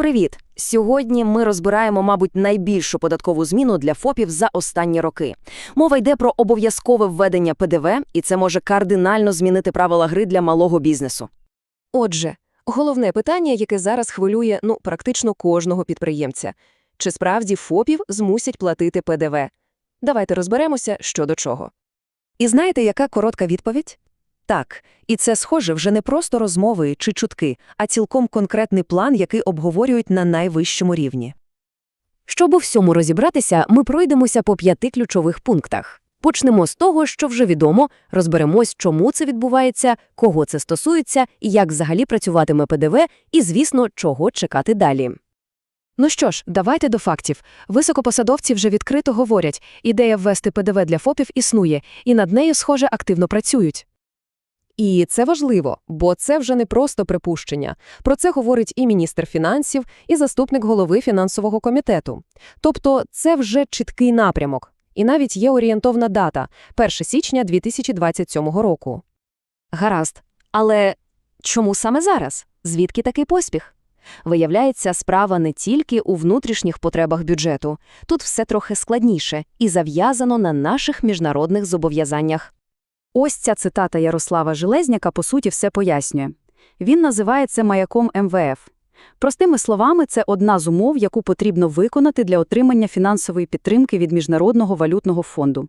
Привіт! Сьогодні ми розбираємо, мабуть, найбільшу податкову зміну для ФОПів за останні роки. Мова йде про обов'язкове введення ПДВ, і це може кардинально змінити правила гри для малого бізнесу. Отже, головне питання, яке зараз хвилює ну практично кожного підприємця. Чи справді ФОПів змусять платити ПДВ? Давайте розберемося, що до чого. І знаєте, яка коротка відповідь? Так, і це схоже вже не просто розмови чи чутки, а цілком конкретний план, який обговорюють на найвищому рівні. Щоб у всьому розібратися, ми пройдемося по п'яти ключових пунктах. Почнемо з того, що вже відомо, розберемось, чому це відбувається, кого це стосується і як взагалі працюватиме ПДВ, і, звісно, чого чекати далі. Ну що ж, давайте до фактів. Високопосадовці вже відкрито говорять, ідея ввести ПДВ для ФОПів існує, і над нею, схоже, активно працюють. І це важливо, бо це вже не просто припущення. Про це говорить і міністр фінансів, і заступник голови фінансового комітету. Тобто це вже чіткий напрямок. І навіть є орієнтовна дата – 1 січня 2027 року. Гаразд. Але чому саме зараз? Звідки такий поспіх? Виявляється, справа не тільки у внутрішніх потребах бюджету. Тут все трохи складніше і зав'язано на наших міжнародних зобов'язаннях. Ось ця цитата Ярослава Железняка по суті все пояснює. Він називає це маяком МВФ. Простими словами, це одна з умов, яку потрібно виконати для отримання фінансової підтримки від Міжнародного валютного фонду.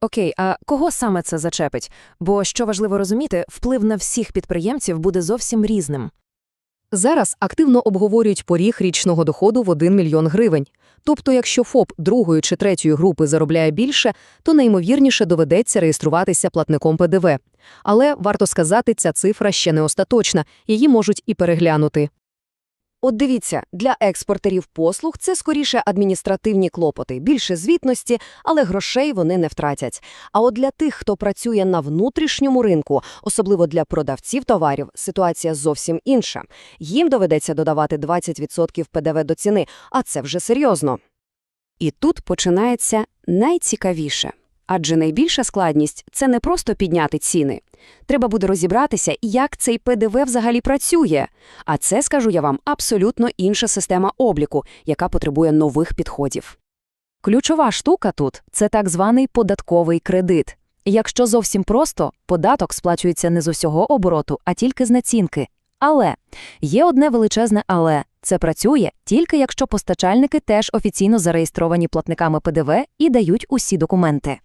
Окей, а кого саме це зачепить? Бо, що важливо розуміти, вплив на всіх підприємців буде зовсім різним. Зараз активно обговорюють поріг річного доходу в 1 мільйон гривень. Тобто, якщо ФОП другої чи третьої групи заробляє більше, то найімовірніше доведеться реєструватися платником ПДВ. Але, варто сказати, ця цифра ще не остаточна, її можуть і переглянути. От дивіться, для експортерів послуг це скоріше адміністративні клопоти, більше звітності, але грошей вони не втратять. А от для тих, хто працює на внутрішньому ринку, особливо для продавців товарів, ситуація зовсім інша. Їм доведеться додавати 20% ПДВ до ціни, а це вже серйозно. І тут починається найцікавіше. Адже найбільша складність – це не просто підняти ціни. Треба буде розібратися, як цей ПДВ взагалі працює. А це, скажу я вам, абсолютно інша система обліку, яка потребує нових підходів. Ключова штука тут – це так званий податковий кредит. Якщо зовсім просто, податок сплачується не з усього обороту, а тільки з націнки. Але є одне величезне але. Це працює тільки якщо постачальники теж офіційно зареєстровані платниками ПДВ і дають усі документи.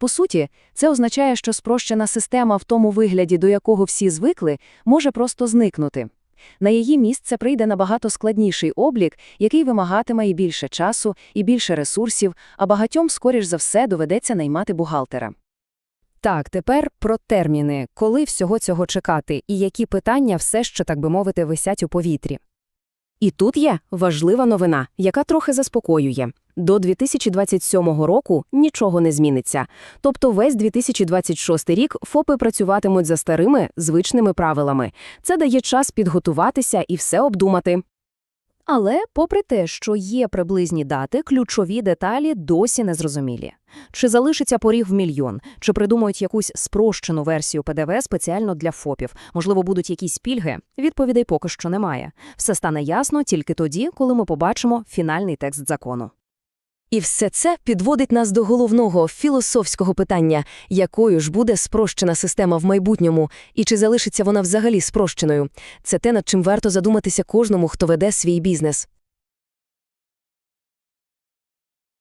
По суті, це означає, що спрощена система в тому вигляді, до якого всі звикли, може просто зникнути. На її місце прийде набагато складніший облік, який вимагатиме і більше часу, і більше ресурсів, а багатьом, скоріш за все, доведеться наймати бухгалтера. Так, тепер про терміни, коли всього цього чекати, і які питання все ще, так би мовити, висять у повітрі. І тут є важлива новина, яка трохи заспокоює. До 2027 року нічого не зміниться. Тобто весь 2026 рік ФОПи працюватимуть за старими, звичними правилами. Це дає час підготуватися і все обдумати. Але, попри те, що є приблизні дати, ключові деталі досі незрозумілі. Чи залишиться поріг в мільйон, чи придумають якусь спрощену версію ПДВ спеціально для ФОПів, можливо, будуть якісь пільги? Відповідей поки що немає. Все стане ясно тільки тоді, коли ми побачимо фінальний текст закону. І все це підводить нас до головного філософського питання, якою ж буде спрощена система в майбутньому, і чи залишиться вона взагалі спрощеною. Це те, над чим варто задуматися кожному, хто веде свій бізнес.